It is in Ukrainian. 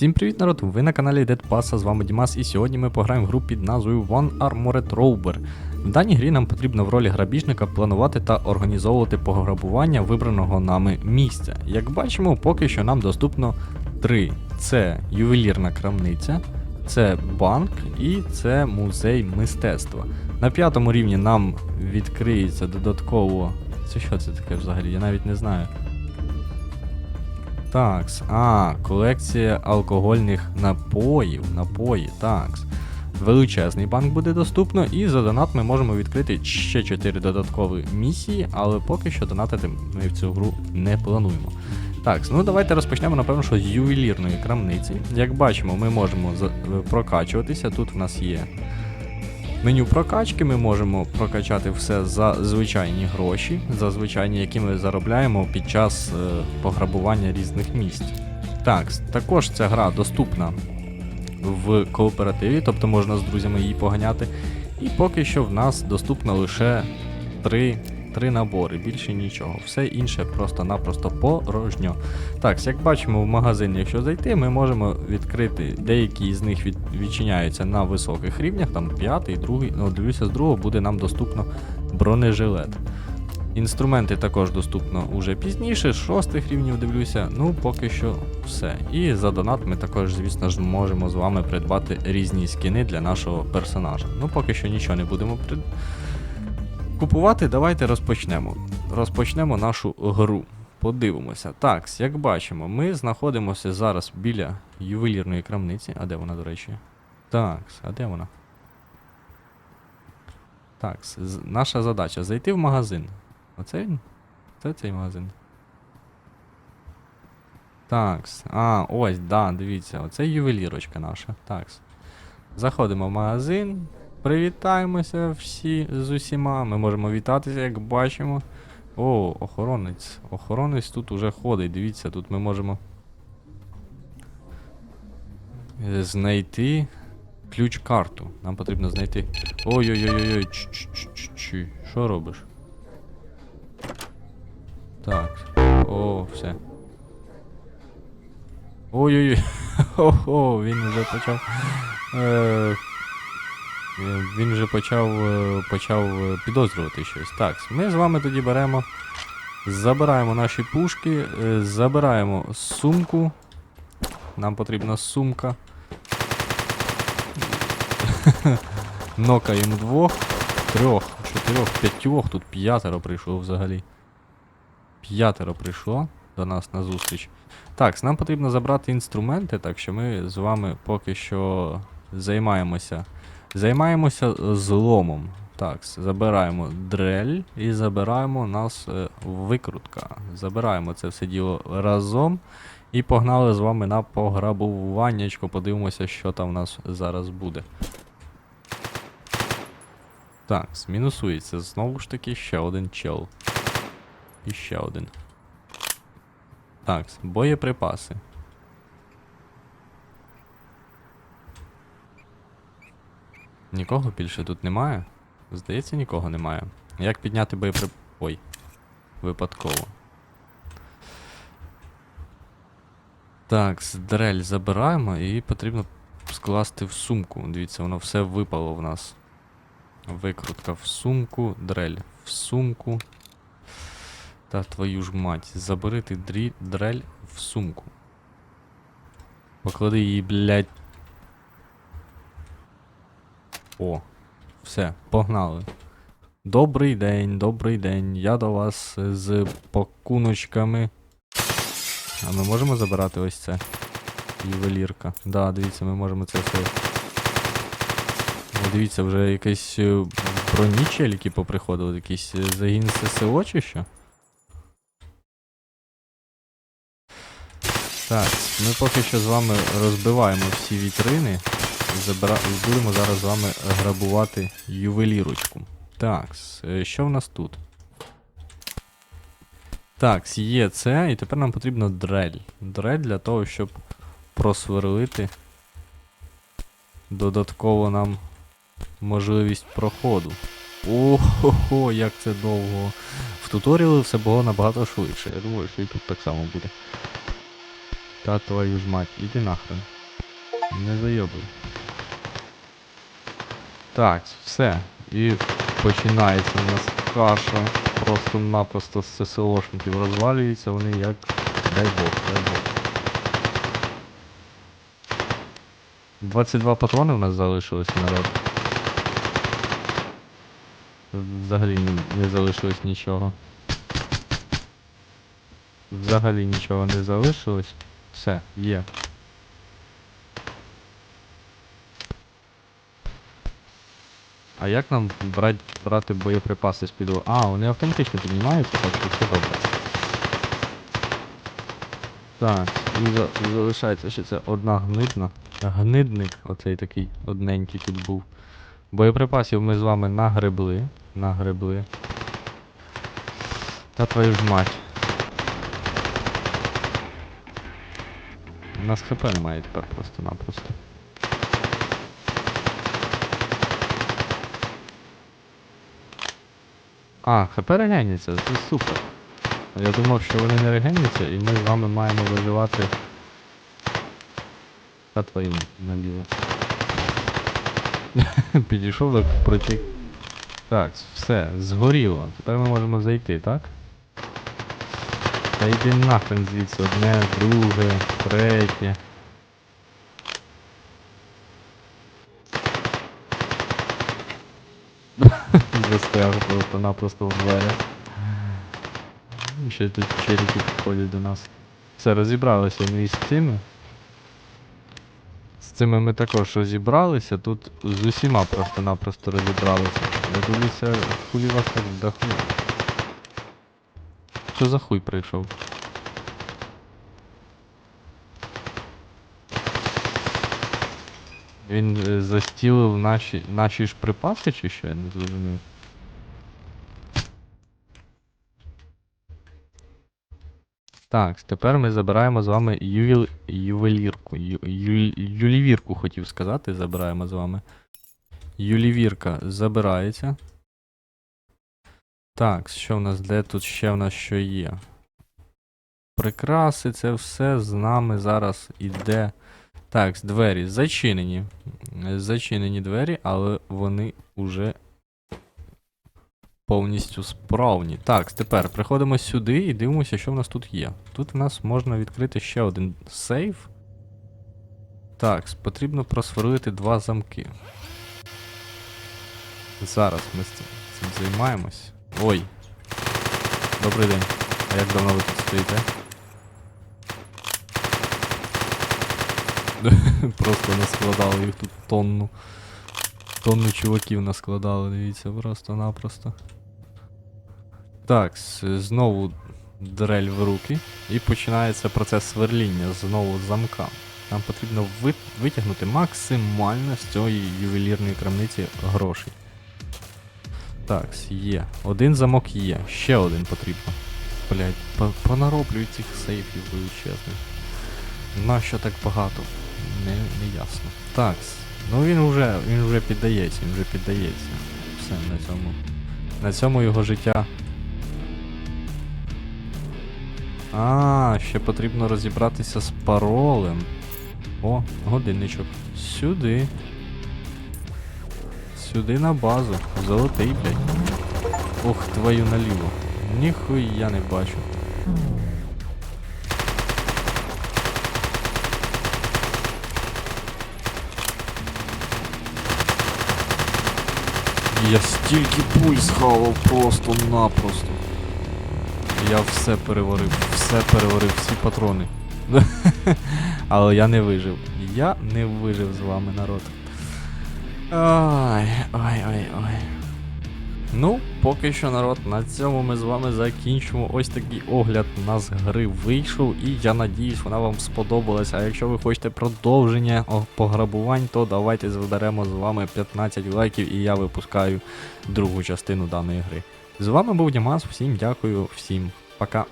Всім привіт, народ! Ви на каналі Dead Pass, з вами Дімас, і сьогодні ми пограємо в гру під назвою One Armored Rover. В даній грі нам потрібно в ролі грабіжника планувати та організовувати пограбування вибраного нами місця. Як бачимо, поки що нам доступно три: це ювелірна крамниця, це банк і це музей мистецтва. На п'ятому рівні нам відкриється додатково. Це що це таке взагалі? Я навіть не знаю. Такс. А, колекція алкогольних напоїв. Напої, такс. Величезний банк буде доступно, і за донат ми можемо відкрити ще 4 додаткові місії, але поки що донатити ми в цю гру не плануємо. Так, ну давайте розпочнемо, напевно, що з ювелірної крамниці. Як бачимо, ми можемо прокачуватися. Тут в нас є меню прокачки, ми можемо прокачати все за звичайні гроші, за звичайні, які ми заробляємо під час е, пограбування різних місць. Так, також ця гра доступна в кооперативі, тобто можна з друзями її поганяти. І поки що в нас доступно лише три, три набори, більше нічого. Все інше просто-напросто порожньо. Так, як бачимо в магазин, якщо зайти, ми можемо відкрити. Деякі з них від, відчиняються на високих рівнях, там п'ятий, другий. Ну, дивлюся, з другого буде нам доступно бронежилет. Інструменти також доступно уже пізніше, з шостих рівнів дивлюся. Ну, поки що все. І за донат ми також, звісно ж, можемо з вами придбати різні скіни для нашого персонажа. Ну, поки що нічого не будемо прид... купувати. Давайте розпочнемо. Розпочнемо нашу гру. Подивимося. Так, як бачимо, ми знаходимося зараз біля ювелірної крамниці. А де вона, до речі? Так, а де вона? Так, наша задача зайти в магазин. Оце він? Це цей магазин. Такс. А, ось, да, дивіться, оце ювелірочка наша. Такс. Заходимо в магазин, привітаємося всі з усіма. Ми можемо вітатися, як бачимо. О, охоронець. Охоронець тут уже ходить. Дивіться, тут ми можемо е, знайти ключ-карту. Нам потрібно знайти. Ой-ой-ой-ой, Що робиш? Так. О, все. Ой-ой-ой. Він вже почав. Він вже почав, е, почав е, підозрювати щось. Так, ми з вами тоді беремо. Забираємо наші пушки, е, забираємо сумку. Нам потрібна сумка. Нокаємо двох, трьох, чотирьох, п'ятьох, тут п'ятеро прийшло взагалі. П'ятеро прийшло до нас на зустріч. Так, нам потрібно забрати інструменти, так що ми з вами поки що займаємося. Займаємося е, зломом. Так, забираємо дрель і забираємо у нас е, викрутка. Забираємо це все діло разом. І погнали з вами на пограбуваннячко. Подивимося, що там у нас зараз буде. Так, мінусується знову ж таки ще один чел. І ще один. Так, боєприпаси. Нікого більше тут немає? Здається, нікого немає. Як підняти боєприп... Ой. Випадково. Так, дрель забираємо і потрібно скласти в сумку. Дивіться, воно все випало в нас. Викрутка в сумку, дрель в сумку. Та твою ж мать, забери ти дрель в сумку. Поклади її, блядь. О, все, погнали. Добрий день, добрий день. Я до вас з пакуночками. А ми можемо забирати ось це? Ювелірка. Да, дивіться, ми можемо це все. О, дивіться, вже якесь е, броні поприходили, якийсь е, загін ССО чи що? Так, ми поки що з вами розбиваємо всі вітрини. І Забира... будемо зараз з вами грабувати ювелірочку. Так, що в нас тут? Так, є це, і тепер нам потрібно дрель. Дрель для того, щоб просверлити додатково нам можливість проходу. Ого, як це довго. В туторіали все було набагато швидше. Я думаю, що і тут так само буде. Та твою ж мать, іди нахрен. Не зайобуй. Так, все. І починається у нас каша. Просто-напросто з ССОшників розвалюється, вони як. Дай Бог, дай Бог. 22 патрони у нас залишилось народ. Взагалі не залишилось нічого. Взагалі нічого не залишилось. Все, є. А як нам брать, брати боєприпаси з піду? А, вони автоматично піднімаються, так що все добре. Так, і за- залишається ще це одна гнидна. Гнидник, оцей такий одненький тут був. Боєприпасів ми з вами нагребли. Нагребли. Та твою ж мать. У нас хп немає тепер просто-напросто. А, хп регеняться, це супер. Я думав, що вони не регеняться, і ми з вами маємо виживати. Та твою наліво. Підійшов до проти. Так, все, згоріло. Тепер ми можемо зайти, так? Та йди нахрен звідси, одне, друге, третє. Просто-напросто в. Ще тут челіки підходять до нас. Все, розібралися ми із цими. З цими ми також розібралися, тут з усіма просто-напросто розібралися. Я дивлюся, хулі вас так вдохну. Що за хуй прийшов? Він е, застілив наші, наші ж припаси чи що? Я не зрозумів. Так, тепер ми забираємо з вами ювіл... ювелірку. Ю... Ю... Юлівірку хотів сказати, забираємо з вами. Юлівірка забирається. Так, що в нас, де тут ще в нас що є? Прикраси, це все з нами зараз іде. Так, двері зачинені. Зачинені двері, але вони уже повністю справні. Так, тепер приходимо сюди і дивимося, що в нас тут є. Тут в нас можна відкрити ще один сейф. Так, потрібно просверлити два замки. Зараз ми з цим, цим займаємось. Ой. Добрий день. А як давно ви тут стоїте? Просто наскладали їх тут тонну. Тонну чуваків наскладали, дивіться, просто-напросто. Так, знову дрель в руки. І починається процес сверління знову замка. Нам потрібно витягнути максимально з цієї ювелірної крамниці грошей. Так, є. Один замок є, ще один потрібно. Блять, по- понароблюють цих сейфів величезних. Нащо так багато? Не, не ясно. Так, ну він вже, він вже піддається, він вже піддається. Все на цьому. На цьому його життя. А, ще потрібно розібратися з паролем. О, годинничок. Сюди. Сюди на базу. Золотий, блядь. Ох, твою наліво. Ніхуя не бачу. Я стільки пуль схавав просто-напросто. Я все переварив, все переварив, всі патрони. Але я не вижив. Я не вижив з вами, народ. Ой, ой, ой, ой. Ну, поки що, народ, на цьому ми з вами закінчимо. Ось такий огляд у нас гри вийшов, і я надіюсь, вона вам сподобалась. А якщо ви хочете продовження пограбувань, то давайте зберемо з вами 15 лайків, і я випускаю другу частину даної гри. З вами був Дімас, всім дякую, всім пока.